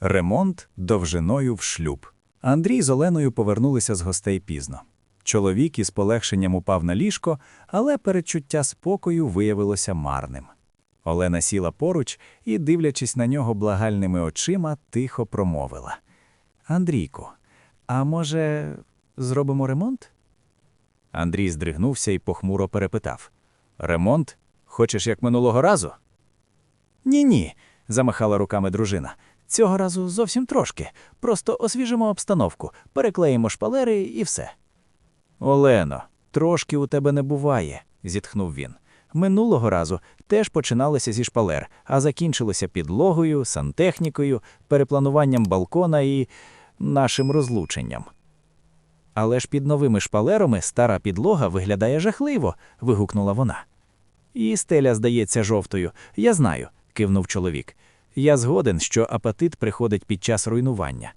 Ремонт довжиною в шлюб. Андрій з Оленою повернулися з гостей пізно. Чоловік із полегшенням упав на ліжко, але передчуття спокою виявилося марним. Олена сіла поруч і, дивлячись на нього благальними очима, тихо промовила: Андрійку, а може, зробимо ремонт? Андрій здригнувся і похмуро перепитав: Ремонт? Хочеш як минулого разу? Ні, ні, замахала руками дружина. Цього разу зовсім трошки. Просто освіжимо обстановку, переклеїмо шпалери і все. Олено, трошки у тебе не буває, зітхнув він. Минулого разу теж починалося зі шпалер, а закінчилося підлогою, сантехнікою, переплануванням балкона і нашим розлученням. Але ж під новими шпалерами стара підлога виглядає жахливо, вигукнула вона. І стеля здається жовтою. Я знаю, кивнув чоловік. Я згоден, що апатит приходить під час руйнування.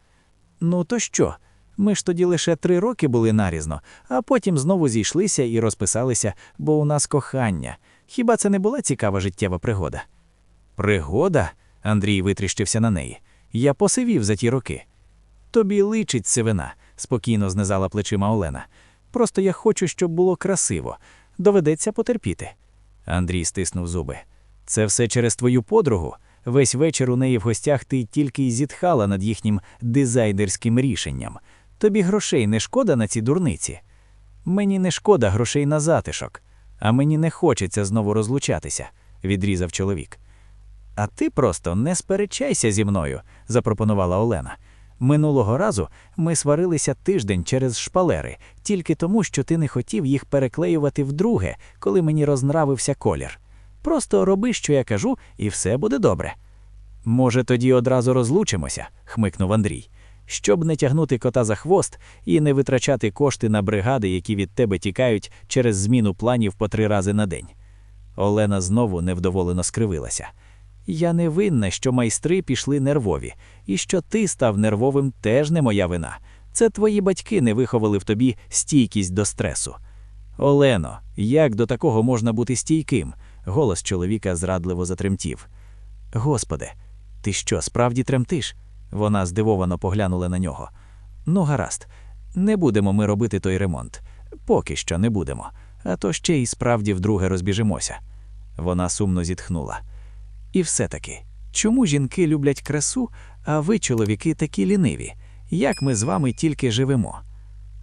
Ну то що? Ми ж тоді лише три роки були нарізно, а потім знову зійшлися і розписалися, бо у нас кохання. Хіба це не була цікава життєва пригода? Пригода? Андрій витріщився на неї. Я посивів за ті роки. Тобі личить сивина, спокійно знизала плечима Олена. Просто я хочу, щоб було красиво. Доведеться потерпіти. Андрій стиснув зуби. Це все через твою подругу. Весь вечір у неї в гостях ти тільки й зітхала над їхнім дизайнерським рішенням. Тобі грошей не шкода на ці дурниці. Мені не шкода грошей на затишок, а мені не хочеться знову розлучатися, відрізав чоловік. А ти просто не сперечайся зі мною, запропонувала Олена. Минулого разу ми сварилися тиждень через шпалери, тільки тому, що ти не хотів їх переклеювати вдруге, коли мені рознравився колір. Просто роби, що я кажу, і все буде добре. Може, тоді одразу розлучимося, хмикнув Андрій. Щоб не тягнути кота за хвост і не витрачати кошти на бригади, які від тебе тікають через зміну планів по три рази на день. Олена знову невдоволено скривилася. Я не винна, що майстри пішли нервові, і що ти став нервовим теж не моя вина. Це твої батьки не виховали в тобі стійкість до стресу. Олено, як до такого можна бути стійким? Голос чоловіка зрадливо затремтів. Господи, ти що, справді тремтиш? Вона здивовано поглянула на нього. Ну, гаразд, не будемо ми робити той ремонт. Поки що не будемо, а то ще й справді вдруге розбіжимося. Вона сумно зітхнула. І все-таки, чому жінки люблять красу, а ви, чоловіки, такі ліниві? Як ми з вами тільки живемо?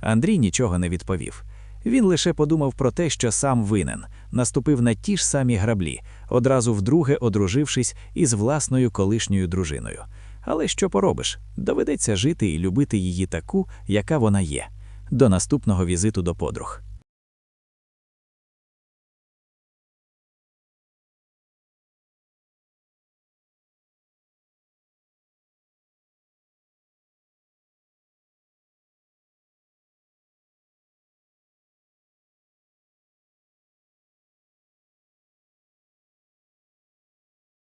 Андрій нічого не відповів. Він лише подумав про те, що сам винен, наступив на ті ж самі граблі, одразу вдруге одружившись із власною колишньою дружиною. Але що поробиш? Доведеться жити і любити її таку, яка вона є. До наступного візиту до подруг.